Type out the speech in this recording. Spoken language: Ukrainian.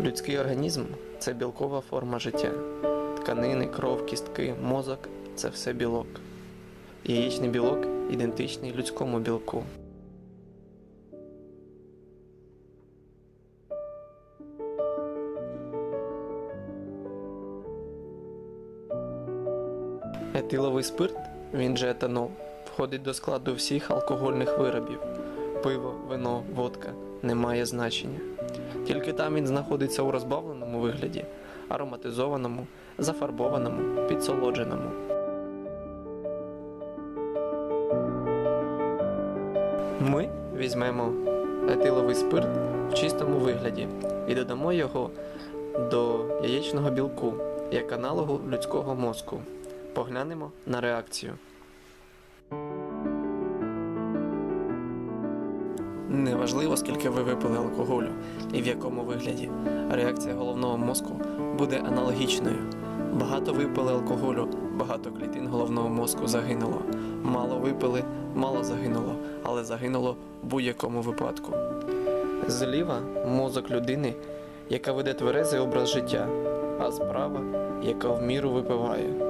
Людський організм це білкова форма життя. Тканини, кров, кістки, мозок це все білок. Яєчний білок ідентичний людському білку. Етиловий спирт, він же етанол, входить до складу всіх алкогольних виробів. Пиво, вино, водка не має значення. Тільки там він знаходиться у розбавленому вигляді, ароматизованому, зафарбованому, підсолодженому. Ми візьмемо етиловий спирт в чистому вигляді і додамо його до яєчного білку як аналогу людського мозку. Поглянемо на реакцію. Неважливо, скільки ви випили алкоголю і в якому вигляді. Реакція головного мозку буде аналогічною. Багато випили алкоголю, багато клітин головного мозку загинуло. Мало випили, мало загинуло, але загинуло в будь-якому випадку. Зліва мозок людини, яка веде тверезий образ життя, а справа, яка в міру випиває.